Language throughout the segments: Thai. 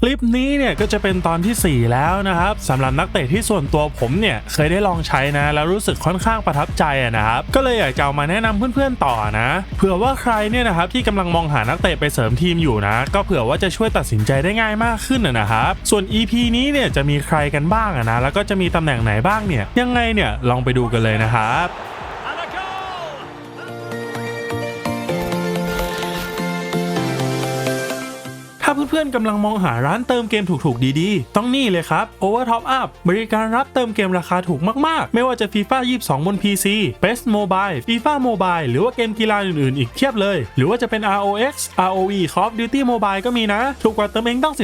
คลิปนี้เนี่ยก็จะเป็นตอนทีสี่ 4 แล้วนะครับสำหรับนักเตะที่ส่วนตัวผมเนี่ยเคยได้ลองใช้นะแล้วรู้สึกค่อนข้างประทับใจนะครับก็เลยอยากจะเอามาแนะนำเพื่อนๆต่อนะเผื่อว่าใครเนี่ยนะครับที่กำลังมองหานักเตะไปเสริมทีมอยู่นะ ก็เผื่อว่าจะช่วยตัดสินใจได้ง่ายมากขึ้นนะครับส่วน EP นี้เนี่ยจะมีใครกันบ้างนะแล้วก็จะมีตำแหน่งไหนบ้างเนี่ยยังไงเนี่ยลองไปดูกันเลยนะครับ อนๆกำลังมองหาร้านเติมเกมถูกๆดีๆ ต้องนี่เลยครับ Over Top Up บริการรับเติมเกมราคาถูกมากๆ ไม่ว่าจะ FIFA 22 บน PC PES Mobile FIFA Mobile หรือว่าเกมกีฬาอื่นๆ อีกเพียบเลย หรือว่าจะเป็น ROX ROE Call of Duty Mobile ก็มีนะ ถูกกว่าเติมเองต้อง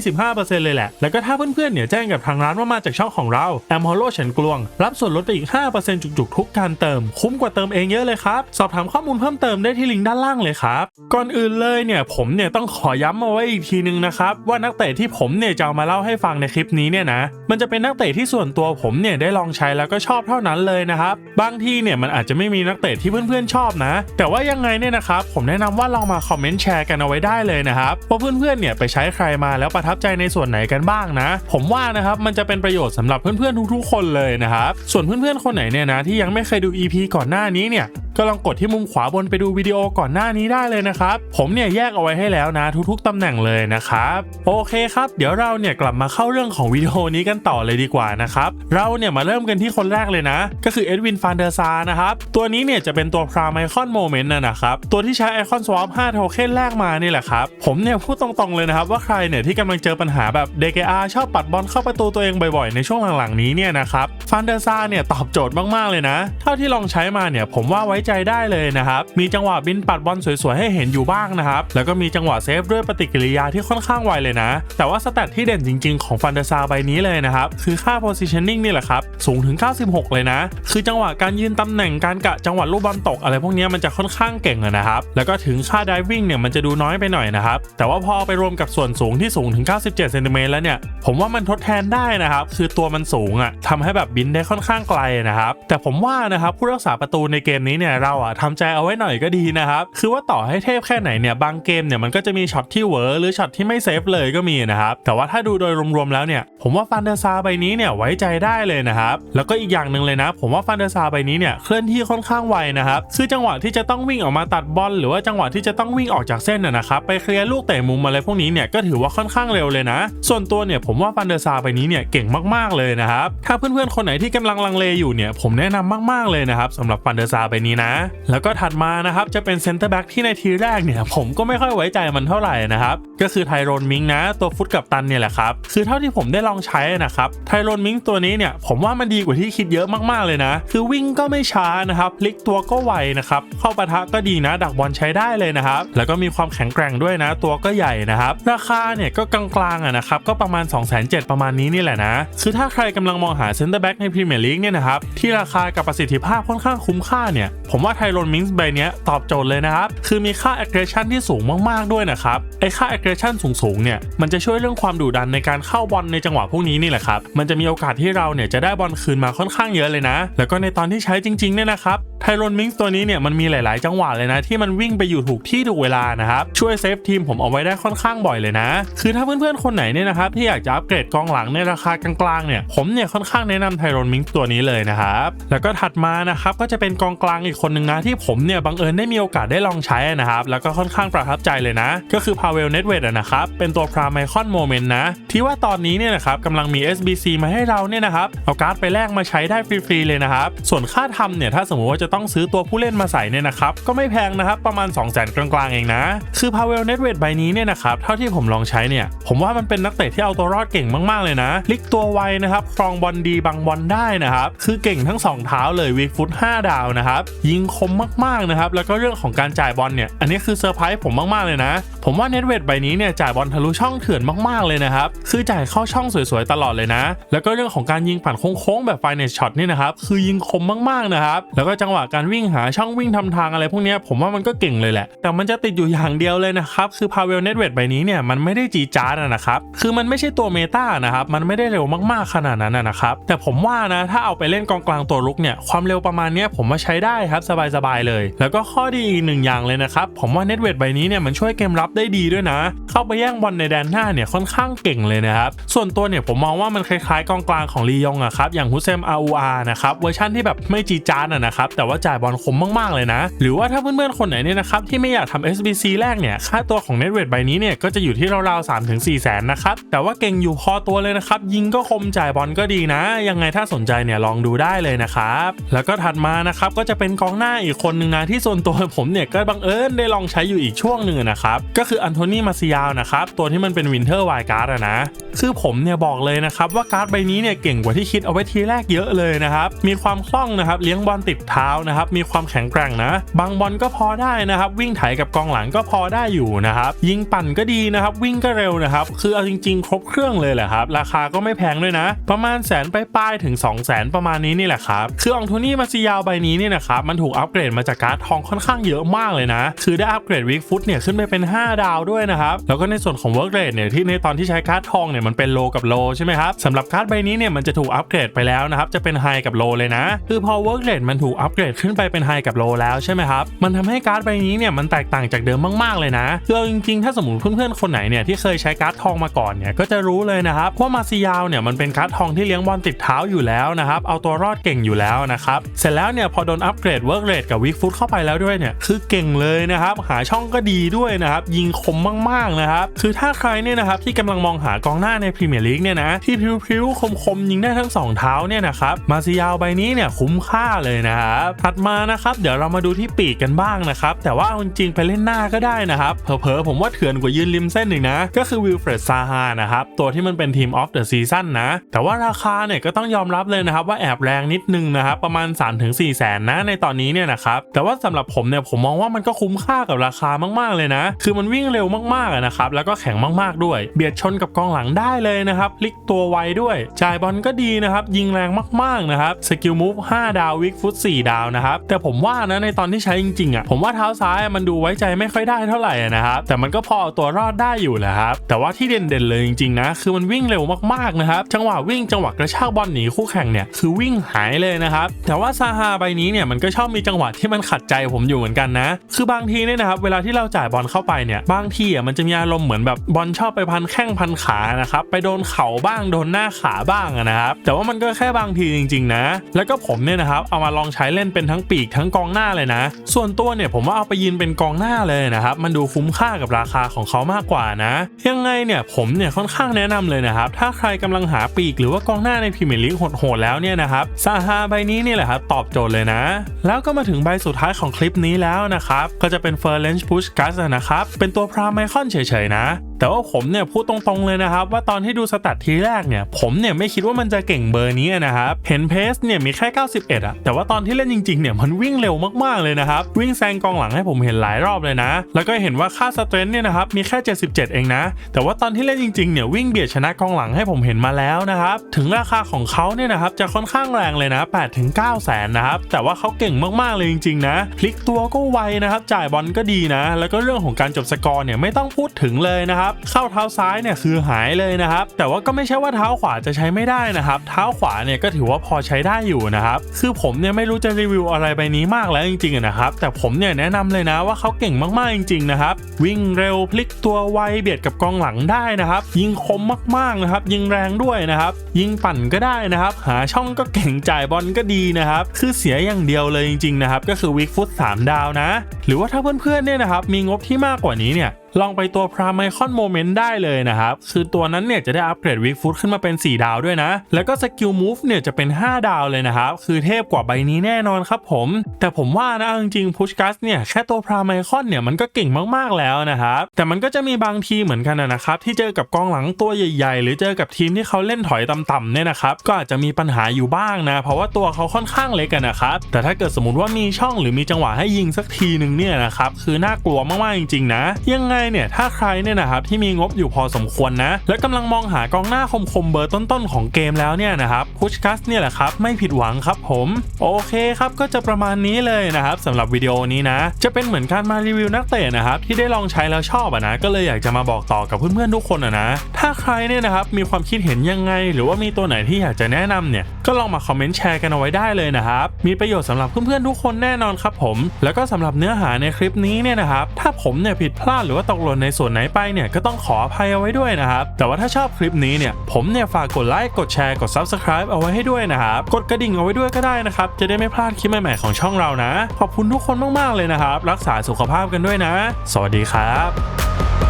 15-25%เลยแหละ แล้วก็ถ้าเพื่อนๆเนี่ยแจ้งกับทางร้านว่ามาจากช่องของเราแอมฮอลโลฉันกลวง รับส่วนลดไปอีก 5%จุกๆ ทุกการเติม คุ้มกว่าเติมเองเยอะเลยครับ สอบถามข้อมูลเพิ่มเติมได้ที่ลิงก์ด้านล่างเลยครับ ก่อนอื่นเลยเนี่ยผมเนี่ยต้องขอย้ำมาไว้อีกทีนึงนะครับว่านักเตะที่ผมเนี่ยจะเอามาเล่าให้ฟังในคลิปนี้เนี่ยนะมันจะเป็นนักเตะที่ส่วนตัวผมเนี่ยได้ลองใช้แล้วก็ชอบเท่านั้นเลยนะครับบางทีเนี่ยมันอาจจะไม่มีนักเตะที่เพื่อนๆชอบนะ แต่ว่ายังไงเนี่ยนะครับผมแนะนำว่าลองมาคอมเมนต์แชร์กันเอาไว้ได้เลยนะครับว่าเพื่อนๆเนี่ยไปใช้ใครมาแล้วประทับใจในส่วนไหนกันบ้างนะ ผมว่านะครับมันจะเป็นประโยชน์สำหรับเพื่อนๆทุกๆคนเลยนะครับส่วนเพื่อนๆคนไหนเนี่ยนะที่ยังไม่เคยดู EP ก่อนหน้านี้เนี่ย ก็ลองกดที่มุมขวาบนไปดูวิดีโอก่อนหน้านี้ได้เลยนะครับ ผมเนี่ยแยกเอาไว้ให้แล้วนะ ทุกๆตำแหน่งเลยนะครับโอเคครับ เดี๋ยวเราเนี่ยกลับมาเข้าเรื่องของวิดีโอนี้กันต่อเลยดีกว่านะครับเราเนี่ยมาเริ่มกันที่คนแรกเลยนะ ก็คือเอ็ดวินฟานเดอร์ซานะครับตัวนี้เนี่ยจะเป็นตัวพรามไอคอนโมเมนต์นะครับตัวที่ใช้ไอคอนสวอป5โทเค็นแรกมานี่แหละครับผมเนี่ยพูดตรงๆเลยนะครับว่าใครเนี่ยที่กำลังเจอปัญหาแบบ DKR ชอบปัดบอลเข้าประตูตัวเองบ่อยๆในช่วงหลังๆนี้เนี่ยนะครับฟันเดอร์ซาเนี่ยตอบโจทย์มากๆเลยนะ เท่าที่ลองใช้มาเนี่ยผมว่าไว้ใจได้เลยนะครับ มีจังหวะบินปัดบอลสวยๆให้เห็นอยู่บ้างนะครับ แล้วก็มีจังหวะเซฟด้วยปฏิกิริยาที่ค่อนข้างไวเลยนะ แต่ว่าสแตทที่เด่นจริงๆของฟันเดอร์ซาใบนี้เลยนะครับ คือค่า positioning นี่แหละครับ สูงถึง 96 เลยนะ คือจังหวะการยืนตำแหน่งการกะจังหวะลูกบอลตกอะไรพวกนี้มันจะค่อนข้างเก่งนะครับ แล้วก็ถึงค่า diving เนี่ยมันจะดูน้อยไปหน่อยนะครับ แต่ว่าพอไปรวมกับส่วนสูงที่สูงถึง 97เซนติเมตรแล้วเนี่ยผมว่ามันทดแทนได้นะครับ คือตัวมันสูงอะทำให้แบบบินได้ค่อนข้างไกลนะครับ แต่ผมว่านะครับผู้รักษาประตูในเกมนี้เนี่ยเราอะทำใจเอาไว้หน่อยก็ดีนะครับ คือว่าต่อให้เทพแค่ไหนเนี่ยบางเกมเนี่ยมันก็จะมีช็อตที่เวอร์หรือช็อตที่ไม่เซฟเลยก็มีนะครับ แต่ว่าถ้าดูโดยรวมๆแล้วเนี่ย ผมว่าฟันเดอร์ซาใบนี้เนี่ยไว้ใจได้เลยนะครับ แล้วก็อีกอย่างหนึ่งเลยนะ ผมว่าฟันเดอร์ซาใบนี้เนี่ยเคลื่อนที่ค่อนข้างไวนะครับ คือจังหวะที่จะต้องวิ่งออกมาตัดบอลหรือว่าจังหวะที่จะต้องวิ่งออกจากเส้นนะนะครับไปเคลียร์ลูกเตะมุมอะไรพวกนี้เนี่ยก็ถือว่าค่อนข้างเร็วเลยนะ ส่วนตัวเนี่ยผมว่าฟันเดอร์ซาใบนี้เนี่ยเก่งมากๆเลยนะครับ ถ้าเพื่อนๆคนไหนที่กำลังลังเลอยู่เนี่ยผมแนะนำมากๆเลยนะครับสำหรับฟันเดอร์ซาใบนี้นะแล้วก็ถัดมานะครับจะเป็นเซนเตอร์แบ็กที่ในทีแรกเนี่ยผมก็ไม่ค่อยไว้ใจมันเท่าไหร่นะครับก็คือไทโรนมิงนะตัวฟุตกับตันเนี่ยแหละครับคือเท่าที่ผมได้ลองใช้นะครับไทโรนมิงตัวนี้เนี่ยผมว่ามันดีกว่าที่คิดเยอะมากๆเลยนะ คือวิ่งก็ไม่ช้านะครับพลิกตัวก็ไวนะครับเข้าปะทะก็ดีนะ ดักบอลใช้ได้เลยนะครับแล้วก็มีความแข็งแกร่งด้วยนะ ตัวก็ใหญ่นะครับราคาเนี่ยก็กลางๆอะนะครับก็ประมาณ 2 7 0 0 0ประมาณนี้นี่แหละนะคือถ้าใครกำลังมองหาเซนเตอร์แบ็กในพรีเมียร์ลีกเนี่ยนะครับที่ราคากับประสิทธิภาพค่อนข้างคุ้มค่าเนี่ยผผมว่าไทโรนมิงส์ใบนี้ตอบโจทย์เลยนะครับ คือมีค่า aggression ที่สูงมากๆด้วยนะครับ ไอค่า aggression สูงๆเนี่ยมันจะช่วยเรื่องความดุดันในการเข้าบอลในจังหวะพวกนี้นี่แหละครับ มันจะมีโอกาสที่เราเนี่ยจะได้บอลคืนมาค่อนข้างเยอะเลยนะ แล้วก็ในตอนที่ใช้จริงๆเนี่ยนะครับไทโรนมิงส์ตัวนี้เนี่ยมันมีหลาย ๆ จังหวะเลยนะ ที่มันวิ่งไปอยู่ถูกที่ถูกเวลานะครับช่วยเซฟทีมผมเอาไว้ได้ค่อนข้างบ่อยเลยนะ คือถ้าเพื่อน ๆ คนไหนเนี่ยนะครับที่อยากจะอัปเกรดกองหลังในราคากลางๆเนี่ยผมเนี่ยค่อนข้างแนะนำไทโรนมิงส์ตัวนี้เลยนะครับแล้วก็ถัดมานะครับก็จะเป็นกองกลางอีกคนนหนึ่งนะที่ผมเนี่ยบังเอิญได้มีโอกาสได้ลองใช้นะครับ แล้วก็ค่อนข้างประทับใจเลยนะ ก็คือพาเวลเน็ตเวดนะครับ เป็นตัวพราไมคอนโมเมนต์นะ ที่ว่าตอนนี้เนี่ยนะครับกำลังมี SBC มาให้เราเนี่ยนะครับ เอาการ์ดไปแลกมาใช้ได้ฟรีๆเลยนะครับ ส่วนค่าทำเนี่ยถ้าสมมติว่าจะต้องซื้อตัวผู้เล่นมาใส่เนี่ยนะครับ ก็ไม่แพงนะครับประมาณ 2 0 0 0 0 0กลางๆเองนะ คือพาเวลเน็ตเวดใบนี้เนี่ยนะครับเท่าที่ผมลองใช้เนี่ยผมว่ามันเป็นนักเตะที่เอาตัวรอดเก่งมากๆเลยนะลิกตัวไวนะครับครองบอลดีบังบอลได้นะครับคือเก่งทั้งสองเท้าเลยวีฟุต5ดาวนะครับยิงคมมากๆนะครับแล้วก็เรื่องของการจ่ายบอลเนี่ยอันนี้คือเซอร์ไพรส์ผมมากๆเลยนะ ผมว่าเน็ตเวดใบนี้เนี่ยจ่ายบอลทะลุช่องเถื่อนมากๆเลยนะครับคือจ่ายเข้าช่องสวยๆตลอดเลยนะ แล้วก็เรื่องของการยิงผ่านโค้งๆแบบไฟเนสช็อตนี่นะครับคือยิงคมมากๆนะครับแล้วก็จังหวะการวิ่งหาช่องวิ่งทำทางอะไรพวกนี้ผมว่ามันก็เก่งเลยแหละ แต่มันจะติดอยู่อย่างเดียวเลยนะครับคือพาเวลเน็ตเวดใบนี้เนี่ยมันไม่ได้จีจาร์ดนะครับคือมันไม่ใช่ตัวเมตานะครับมันไม่ได้เร็วมากๆขนาดนั้นนะครับแต่ผมว่านะถ้าเอาไปเล่นกองกลางตัวรุกเนี่ยความเร็วประมาณนี้ผมว่าใช้ได้ครับครับสบายๆเลย แล้วก็ข้อดีอีกหนึ่งอย่างเลยนะครับ ผมว่าเน็ตเวทใบนี้เนี่ยมันช่วยเกมรับได้ดีด้วยนะ เข้าไปแย่งบอลในแดนหน้าเนี่ยค่อนข้างเก่งเลยนะครับ ส่วนตัวเนี่ยผมมองว่ามันคล้ายๆกองกลางของลียองอะครับอย่างฮุเซมอาอูอานะครับเวอร์ชันที่แบบไม่จีจานอะนะครับแต่ว่าจ่ายบอลคมมากๆเลยนะ หรือว่าถ้าเพื่อนๆคนไหนเนี่ยนะครับที่ไม่อยากทำ SBC แรกเนี่ยค่าตัวของเน็ตเวทใบนี้เนี่ยก็จะอยู่ที่ราวๆ3ถึง4แสนนะครับแต่ว่าเก่งอยู่พอตัวเลยนะครับยิงก็คมจ่ายบอลก็ดีนะ ยังไงถ้าสนใจเนี่ยลองดูได้เลยนะครับแล้วก็ถัดมานะครับก็จะเป็นกองหน้าอีกคนหนึ่งนะที่ส่วนตัวผมเนี่ยก็บังเอิญได้ลองใช้อยู่อีกช่วงหนึ่งนะครับก็คืออันโทนีมาซิยาวนะครับตัวที่มันเป็นวินเทอร์ไวการ์ดอะนะคือผมเนี่ยบอกเลยนะครับว่าการ์ดใบนี้เนี่ยเก่งกว่าที่คิดเอาไว้ทีแรกเยอะเลยนะครับมีความคล่องนะครับเลี้ยงบอลติดเท้านะครับมีความแข็งแกร่งนะ บางบอลก็พอได้นะครับวิ่งไถกับกองหลังก็พอได้อยู่นะครับยิงปั่นก็ดีนะครับวิ่งก็เร็วนะครับคือเอาจริง ๆ ครบเครื่องเลยแหละครับราคาก็ไม่แพงด้วยนะ ประมาณแสนปลายๆถึง 2 0 0แสนประมาณนี้นี่แหละครับคืออองโทนี่มาซิยาวใบนี้เนี่ยนะครับมันถูกอัปเกรดมาจากการ์ดทองค่อนข้างเยอะมากเลยนะ คือได้อัปเกรดวิกฟุตเนี่ยขึ้นไปเป็น 5 ดาวด้วยนะครับ แล้วก็ในส่วนของเวิร์กเรทเนี่ยที่ในตอนที่ใช้การ์ดทองเนี่ยมันเป็นโลกับโลใช่ไหมครับสำหรับการ์ดใบนี้เนี่ยมันจะถูกอัปเกรดไปแล้วนะครับจะเป็นไฮกับโลเลยนะ คือพอเวิร์กเรทมันถูกอัปเกรดขึ้นไปเป็นไฮกับโลแล้วใช่ไหมครับมันทำให้การ์ดใบนี้เนี่ยมันแตกต่างจากเดิมมากๆเลยนะคือเอาจริงๆถ้าสมมติเพื่อนๆคนไหนเนี่ยที่เคยใช้การ์ดทองมาก่อนเนี่ยก็จะรู้เลยนะครับว่ามาซิยาวเนี่ยมันเป็นการ์ดทองที่เลี้ยงบอลติดเท้าอยู่แล้วนะครับเอาตัวรอดเก่งอยู่แล้วนะครับเสร็จแล้วเนี่ยพอโดนอัปเกรดเวิร์กเรทกับวิกฟุตเข้าไปแล้วด้วยเนี่ยคือเก่งเลยนะครับหาช่องก็ดีด้วยนะครับยิงคมมากๆนะครับคือถ้าใครเนี่ยนะครับที่กำลังมองหากองหน้าในพรีเมียร์ลีกเนี่ยนะที่พริ้วๆคมๆยิงได้ทั้งสองเท้าเนี่ยนะครับมาซิยาวใบนี้เนี่ยคุ้มค่าเลยนะครับถัดมานะครับเดี๋ยวเรามาดูที่ปีกกันบ้างนะครับแต่ว่าเอาจริงๆไปเล่นหน้าก็ได้นะครับเผลอๆผมว่าเถื่อนกว่ายืนริมเส้นอีกนะก็คือวิลเฟรดซาฮานะครับตัวที่มันเป็นทีมออฟเดอะซีซั่นนะแต่ว่าราคาเนี่ยก็ต้องยอมรับเลยนะครับว่าแอบแรงนิดนึงนะครับประมาณ 3-4แสนนะในตอนนี้เนี่ยนะครับแต่ว่าสำหรับผมเนี่ยผมมองว่ามันก็คุ้มค่ากับราคามากๆเลยนะ คือมันวิ่งเร็วมากๆนะครับแล้วก็แข็งมากๆด้วย เบียดชนกับกองหลังได้เลยนะครับพลิกตัวไวด้วย จ่ายบอลก็ดีนะครับยิงแรงมากๆนะครับสกิลมูฟ5ดาววิกฟุต4ดาวนะครับแต่ผมว่านะในตอนที่ใช้จริงๆอะผมว่าเท้าซ้ายมันดูไว้ใจไม่ค่อยได้เท่าไหร่นะครับแต่มันก็พอตัวรอดได้อยู่แหละครับแต่ว่าที่เด่นๆเลยจริงๆนะคือมันวิ่งเร็วมากๆนะครับจังหวะวิ่งจังหวะกระชากบอลหนีคู่แข่งเนี่ยคือวิ่งหายเลยนะครับแต่ว่าซาฮาใบนี้เนี่ยมันก็ชอบมีจังหวะที่มันขัดใจผมอยู่เหมือนกันนะ คือบางทีเนี่ยนะครับเวลาที่เราจ่ายบอลเข้าไปเนี่ยบางทีอะมันจะมีอารมณ์เหมือนแบบบอลชอบไปพันแข้งพันขานะครับไปโดนเข่าบ้างโดนหน้าขาบ้างนะครับแต่ว่ามันก็แค่บางทีจริง ๆ นะ แล้วก็ผมเนี่ยนะครับเอามาลองใช้เล่นเป็นทั้งปีกทั้งกองหน้าเลยนะ ส่วนตัวเนี่ยผมว่าเอาไปยืนเป็นกองหน้าเลยนะครับมันดูคุ้มค่ากับราคาของเขามากกว่านะ ยังไงเนี่ยผมเนี่ยค่อนข้างแนะนำเลยนะครับถ้าใครกำลังหาปีกหรือว่ากองหน้าในพรีเมียร์ลีกโหดๆแล้วเนี่ยนะครับซาฮาใบนี้เนี่ยแหละครับตอบโจทย์เลยนะ แล้แล้วก็มาถึงใบสุดท้ายของคลิปนี้แล้วนะครับ ก็จะเป็นเฟอร์เรนจ์พุชกัสนะครับ เป็นตัวพรามไมคอนเฉยๆนะแต่ว่าผมเนี่ยพูดตรงๆเลยนะครับ ว่าตอนที่ดูสแตททีแรกเนี่ย ผมเนี่ยไม่คิดว่ามันจะเก่งเบอร์นี้นะครับ เห็นเพสเนี่ยมีแค่ 91อะแต่ว่าตอนที่เล่นจริงๆเนี่ยมันวิ่งเร็วมากๆเลยนะครับ วิ่งแซงกองหลังให้ผมเห็นหลายรอบเลยนะ แล้วก็เห็นว่าค่าสเตรนท์เนี่ยนะครับมีแค่ 77 เองนะ แต่ว่าตอนที่เล่นจริงๆเนี่ยวิ่งเบียดชนะกองหลังให้ผมเห็นมาแล้วนะครับถึงราคาของเขาเนี่ยนะครับจะค่อนข้างแรงเลยนะ8ถึง9แสนนะครับแต่ว่าเขาเก่งมากๆเลยจริงๆนะพลิกตัวก็ไวนะครับจ่ายบอลก็ดีนะ แล้วก็เรื่องของการจบสกอร์เนี่ยไม่ต้องพูดถึงเลยนะครับเข้าเท้าซ้ายเนี่ยคือหายเลยนะครับ แต่ว่าก็ไม่ใช่ว่าเท้าขวาจะใช้ไม่ได้นะครับ เท้าขวาเนี่ยก็ถือว่าพอใช้ได้อยู่นะครับ คือผมเนี่ยไม่รู้จะรีวิวอะไรใบนี้มากแล้วจริงๆนะครับ แต่ผมเนี่ยแนะนำเลยนะว่าเขาเก่งมากๆจริงๆนะครับ วิ่งเร็วพลิกตัวไวเบียดกับกองหลังได้นะครับ ยิงคมมากๆนะครับ ยิงแรงด้วยนะครับ ยิงปั่นก็ได้นะครับ หาช่องก็เก่งจ่ายบอลก็ดีนะครับ คือเสียอย่างเดียวเลยจริงๆนะครับ ก็คือวิกฟุต3ดาวนะ หรือว่าถ้าเพื่อนๆเนี่ยนะครับมีงบที่มากกว่านี้เนี่ยลองไปตัวพราไมคอนโมเมนต์ได้เลยนะครับ คือตัวนั้นเนี่ยจะได้อัปเกรดวิกฟุตขึ้นมาเป็น 4 ดาวด้วยนะ แล้วก็สกิลมูฟเนี่ยจะเป็น 5 ดาวเลยนะครับ คือเทพกว่าใบนี้แน่นอนครับผม แต่ผมว่านะจริงๆพุชกัสเนี่ยแค่ตัวพราไมคอนเนี่ยมันก็เก่งมากๆแล้วนะครับ แต่มันก็จะมีบางทีเหมือนกันนะครับ ที่เจอกับกองหลังตัวใหญ่ ๆ หรือเจอกับทีมที่เขาเล่นถอยต่ำๆเนี่ยนะครับก็อาจจะมีปัญหาอยู่บ้างนะ เพราะว่าตัวเขาค่อนข้างเล็กกันนะครับแต่ถ้าเกิดสมมติว่ามีช่องหรือมีจังหวะให้ยิงสักทีหนึ่งเนี่ยนะครับคือน่ากลัวมากๆจริงๆนะ ยังไงเนี่ยถ้าใครเนี่ยนะครับที่มีงบอยู่พอสมควรนะ และกำลังมองหากองหน้าคมๆเบอร์ต้นๆของเกมแล้วเนี่ยนะครับพุชคัสเนี่ยแหละครับไม่ผิดหวังครับผม โอเคครับก็จะประมาณนี้เลยนะครับสำหรับวิดีโอนี้นะ จะเป็นเหมือนการมารีวิวนักเตะนะครับที่ได้ลองใช้แล้วชอบอะนะก็เลยอยากจะมาบอกต่อกับเพื่อนๆทุกคนอะนะถ้าใครเนี่ยนะครับมีความคิดเห็นยังไง หรือว่ามีตัวไหนที่อยากจะแนะนำเนี่ยก็ลองมาคอมเมนต์แชร์กันเอาไว้ได้เลยนะครับมีประโยชน์สำหรับเพื่อนๆทุกคนแน่นอนครับผม แล้วก็สำหรับเนื้อหาในคลิปนี้เนี่ยนะครับ ถ้าผมเนี่ยผิดพลาดหรือว่าตกหล่นในส่วนไหนไปเนี่ยก็ต้องขออภัยเอาไว้ด้วยนะครับ แต่ว่าถ้าชอบคลิปนี้เนี่ยผมเนี่ยฝากกดไลค์กดแชร์กด Subscribe เอาไว้ให้ด้วยนะครับ กดกระดิ่งเอาไว้ด้วยก็ได้นะครับจะได้ไม่พลาดคลิปใหม่ๆของช่องเรานะ ขอบคุณทุกคนมากๆเลยนะครับ รักษาสุขภาพกันด้วยนะ สวัสดีครับ